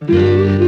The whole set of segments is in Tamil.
நினைவோ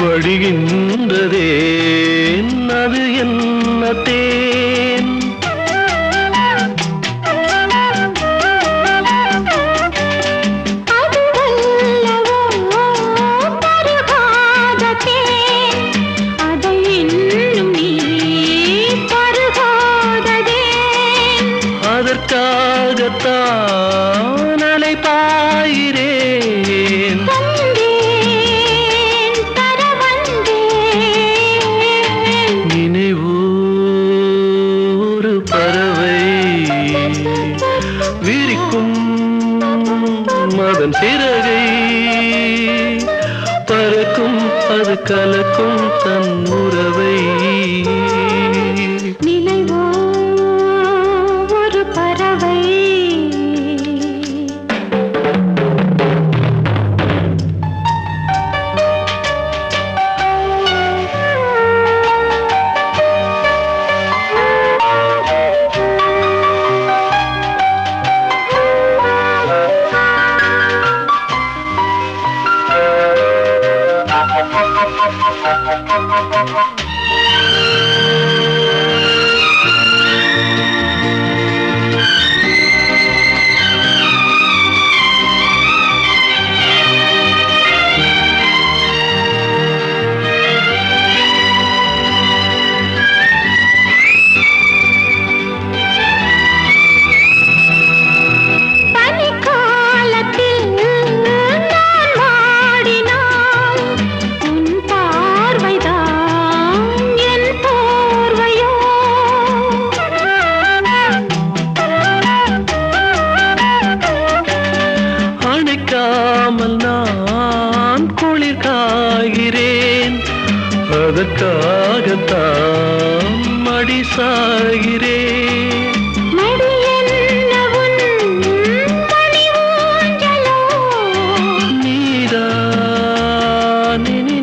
வழிகின்றதே அது என்ன தே பறவை விரிக்கும் அதன் சிறகை. பறக்கும் அது கலக்கும் தன் உறவை. நிலைவோ ஒரு பறவை.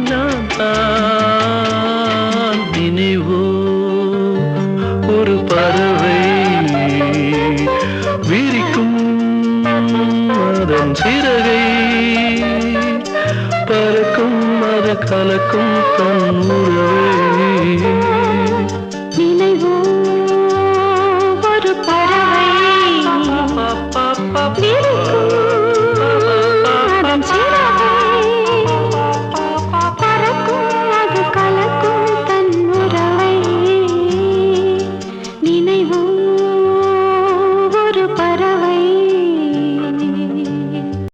நான் தான் நினைவோ ஒரு பறவை விரிக்கும் அதன் சிறகை. பறக்கும் தனக்கும் தன் உறவே நினைவோ ஒரு பறவை?